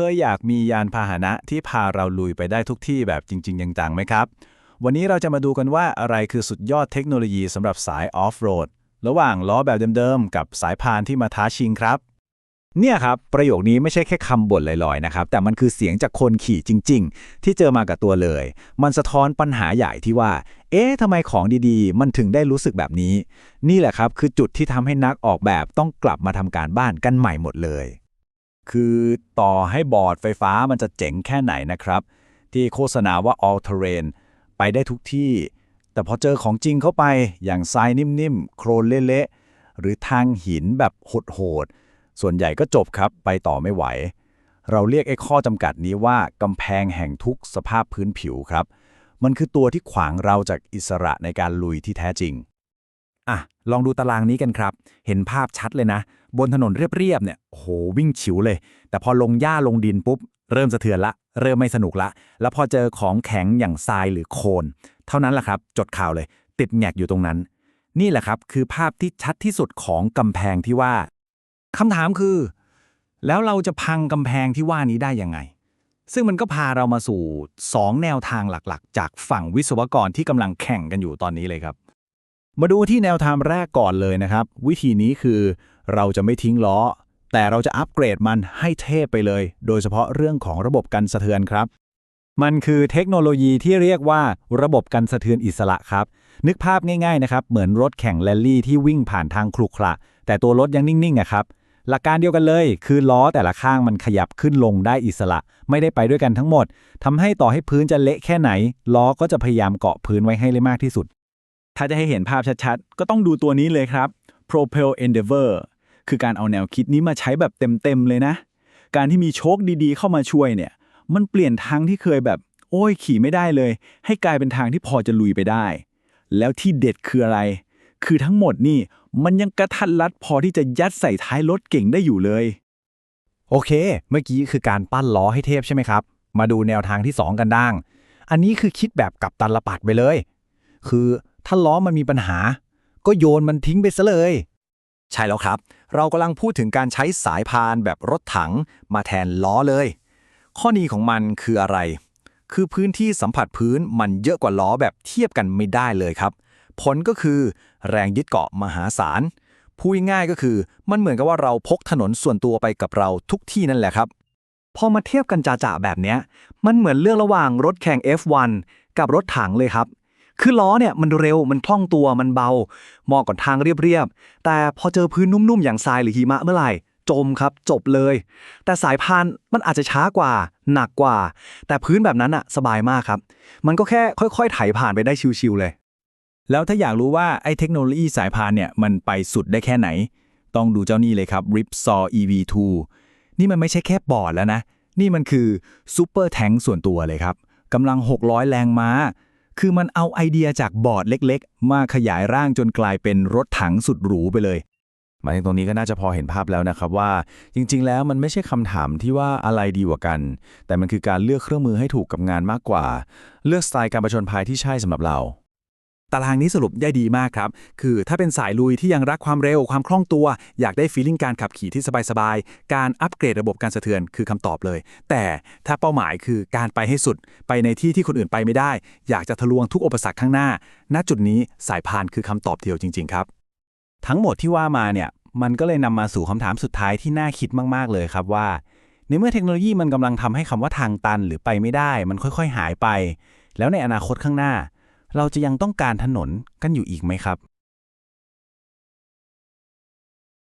เคยอยากมียานพาหนะที่พาเราลุยไปได้ทุกที่แบบจริงๆจังๆไหมครับ วันนี้เราจะมาดูกันว่าอะไรคือสุดยอดเทคโนโลยีสำหรับสายออฟโรดระหว่างล้อแบบเดิมๆ กับสายพานที่มาท้าชิงครับ เนี่ยครับ ประโยคนี้ไม่ใช่แค่คำบ่นลอยๆนะครับ แต่มันคือเสียงจากคนขี่จริง ๆ ที่เจอมากับตัวเลย มันสะท้อนปัญหาใหญ่ที่ว่า เอ๊ะทำไมของดีๆ มันถึงได้รู้สึกแบบนี้ นี่แหละครับคือจุดที่ทำให้นักออกแบบต้องกลับมาทำการบ้านกันใหม่หมดเลย คือต่อให้บอร์ดไฟฟ้ามันจะเจ๋งแค่ไหนนะครับ ที่โฆษณาว่า all terrain ไปได้ทุกที่ แต่พอเจอของจริงเข้าไปอย่างทรายนิ่มๆ โครนเละๆ หรือทางหินแบบโหดๆ ส่วนใหญ่ก็จบครับไปต่อไม่ไหว เราเรียกไอ้ข้อจำกัดนี้ว่ากำแพงแห่งทุกสภาพพื้นผิวครับ มันคือตัวที่ขวางเราจากอิสระในการลุยที่แท้จริง อะ ลองดูตารางนี้กันครับ เห็นภาพชัดเลยนะ บนถนนเรียบๆเนี่ยโหวิ่งฉิวเลย แต่พอลงหญ้าลงดินปุ๊บ เริ่มสะเทือนละ เริ่มไม่สนุกละ แล้วพอเจอของแข็งอย่างทรายหรือโคลนเท่านั้นแหละครับ จดข่าวเลย ติดแงกอยู่ตรงนั้น นี่แหละครับคือภาพที่ชัดที่สุดของกำแพงที่ว่าคำถามคือ แล้วเราจะพังกำแพงที่ว่านี้ได้ยังไง ซึ่งมันก็พาเรามาสู่ 2 แนวทางหลักๆ จากฝั่งวิศวกรที่กำลังแข่งกันอยู่ตอนนี้เลยครับ มาดูที่แนวทางแรกก่อนเลยนะครับ วิธีนี้คือเราจะไม่ทิ้งล้อ แต่เราจะอัปเกรดมันให้เทพไปเลย โดยเฉพาะเรื่องของระบบกันสะเทือนครับ มันคือเทคโนโลยีที่เรียกว่าระบบกันสะเทือนอิสระครับ นึกภาพง่ายๆนะครับ เหมือนรถแข่งแรลลี่ที่วิ่งผ่านทางคลุขระแต่ตัวรถยังนิ่งๆอะครับหลักการเดียวกันเลย คือล้อแต่ละข้างมันขยับขึ้นลงได้อิสระ ไม่ได้ไปด้วยกันทั้งหมดทำให้ต่อให้พื้นจะเละแค่ไหน ล้อก็จะพยายามเกาะพื้นไว้ให้ได้มากที่สุด ถ้าจะให้เห็นภาพชัดๆ ก็ต้องดูตัวนี้เลยครับ Propel Endeavor คือการเอาแนวคิดนี้มาใช้แบบเต็มๆเลยนะ การที่มีโชคดีๆ เข้ามาช่วยเนี่ย มันเปลี่ยนทางที่เคยแบบ โอ้ยขี่ไม่ได้เลย ให้กลายเป็นทางที่พอจะลุยไปได้ แล้วที่เด็ดคืออะไร คือทั้งหมดนี่มันยังกระทัดรัดพอที่จะยัดใส่ท้ายรถเก่งได้อยู่เลย โอเค เมื่อกี้คือการปั้นล้อให้เทพใช่ไหมครับ มาดูแนวทางที่ 2 กันด้าง อันนี้คือคิดแบบกับตันละปัดไปเลย คือ ถ้าล้อมันมีปัญหา ก็โยนมันทิ้งไปซะเลย ใช่แล้วครับ เรากำลังพูดถึงการใช้สายพานแบบรถถังมาแทนล้อเลย ข้อดีของมันคืออะไร คือพื้นที่สัมผัสพื้นมันเยอะกว่าล้อแบบเทียบกันไม่ได้เลยครับ ผลก็คือแรงยึดเกาะมหาศาลพูดง่ายก็คือมันเหมือนกับว่าเราพกถนนส่วนตัวไปกับเราทุกที่นั่นแหละครับ พอมาเทียบกันจ่าๆแบบเนี้ย มันเหมือนเลือกระหว่างรถแข่ง F1 กับรถถังเลยครับ คือล้อเนี่ยมันเร็วมันคล่องตัวมันเบาเหมาะกับทางเรียบๆ แต่พอเจอพื้นนุ่มๆ อย่างทรายหรือหิมะเมื่อไหร่ จมครับจบเลย แต่สายพานมันอาจจะช้ากว่า หนักกว่า แต่พื้นแบบนั้นอะสบายมากครับ มันก็แค่ค่อยๆไถผ่านไปได้ชิวๆเลย แล้วถ้าอยากรู้ว่าไอ้เทคโนโลยีสายพานเนี่ยมันไปสุดได้แค่ไหน ต้องดูเจ้านี่เลยครับ Ripsaw EV2 นี่มันไม่ใช่แค่บอร์ดแล้วนะ นี่มันคือซูเปอร์แทงส่วนตัวเลยครับกำลัง 600 แรงม้า คือมันเอาไอเดียจากบอร์ดเล็กๆ มาขยายร่างจนกลายเป็นรถถังสุดหรูไปเลยมาถึงตรงนี้ก็น่าจะพอเห็นภาพแล้วนะครับว่า จริง ๆ แล้วมันไม่ใช่คำถามที่ว่าอะไรดีกว่ากัน แต่มันคือการเลือกเครื่องมือให้ถูกกับงานมากกว่า เลือกสไตล์การประชนภัยที่ใช่สำหรับเรา ตารางนี้สรุปได้ดีมากครับ คือถ้าเป็นสายลุยที่ยังรักความเร็วความคล่องตัว อยากได้ฟีลลิ่งการขับขี่ที่สบายๆ การอัปเกรดระบบการสะเทือนคือคำตอบเลย แต่ถ้าเป้าหมายคือการไปให้สุด ไปในที่ที่คนอื่นไปไม่ได้ อยากจะทะลวงทุกอุปสรรคข้างหน้า ณจุดนี้สายพานคือคำตอบเดียวจริง ๆ ครับ ทั้งหมดที่ว่ามาเนี่ยมันก็เลยนำมาสู่คำถามสุดท้ายที่น่าคิดมากๆเลยครับว่า ในเมื่อเทคโนโลยีมันกำลังทำให้คำว่าทางตันหรือไปไม่ได้ มันค่อย ๆ หายไป แล้วในอนาคตข้างหน้า เราจะยังต้องการถนนกันอยู่อีกไหมครับ